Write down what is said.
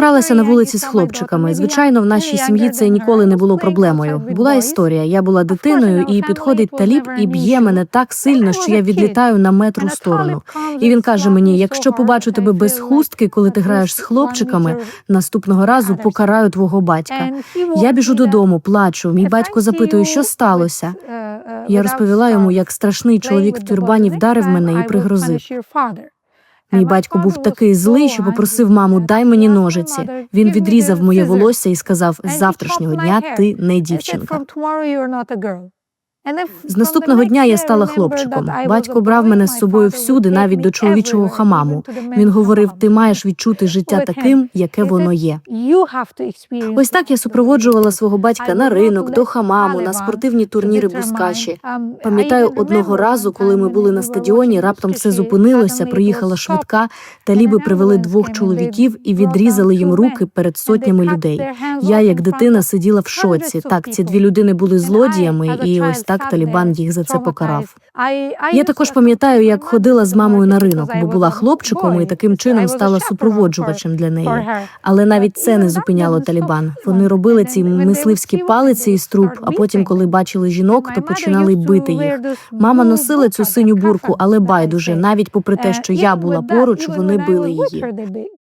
гралася на вулиці з хлопчиками. Звичайно, в нашій сім'ї це ніколи не було проблемою. Була історія. Я була дитиною, і підходить таліб і б'є мене так сильно, що я відлітаю на метр у сторону. І він каже мені: якщо побачу тебе без хустки, коли ти граєш з хлопчиками, наступного разу покараю твого батька. Я біжу додому, плачу. Мій батько запитує, що сталося. Я розповіла йому, як страшний чоловік в тюрбані вдарив мене і пригрозив. Мій батько був такий злий, що попросив маму, дай мені ножиці. Він відрізав моє волосся і сказав: з завтрашнього дня ти не дівчинка. З наступного дня я стала хлопчиком. Батько брав мене з собою всюди, навіть до чоловічого хамаму. Він говорив: ти маєш відчути життя таким, яке воно є. Ось так я супроводжувала свого батька на ринок, до хамаму, на спортивні турніри бускаші. Пам'ятаю одного разу, коли ми були на стадіоні, раптом все зупинилося, приїхала швидка, таліби привели двох чоловіків і відрізали їм руки перед сотнями людей. Я, як дитина, сиділа в шоці. Так, ці дві людини були злодіями, і ось так Талібан їх за це покарав. Я також пам'ятаю, як ходила з мамою на ринок, бо була хлопчиком і таким чином стала супроводжувачем для неї. Але навіть це не зупиняло Талібан. Вони робили ці мисливські палиці із труб, а потім, коли бачили жінок, то починали бити їх. Мама носила цю синю бурку, але байдуже, навіть попри те, що я була поруч, вони били її.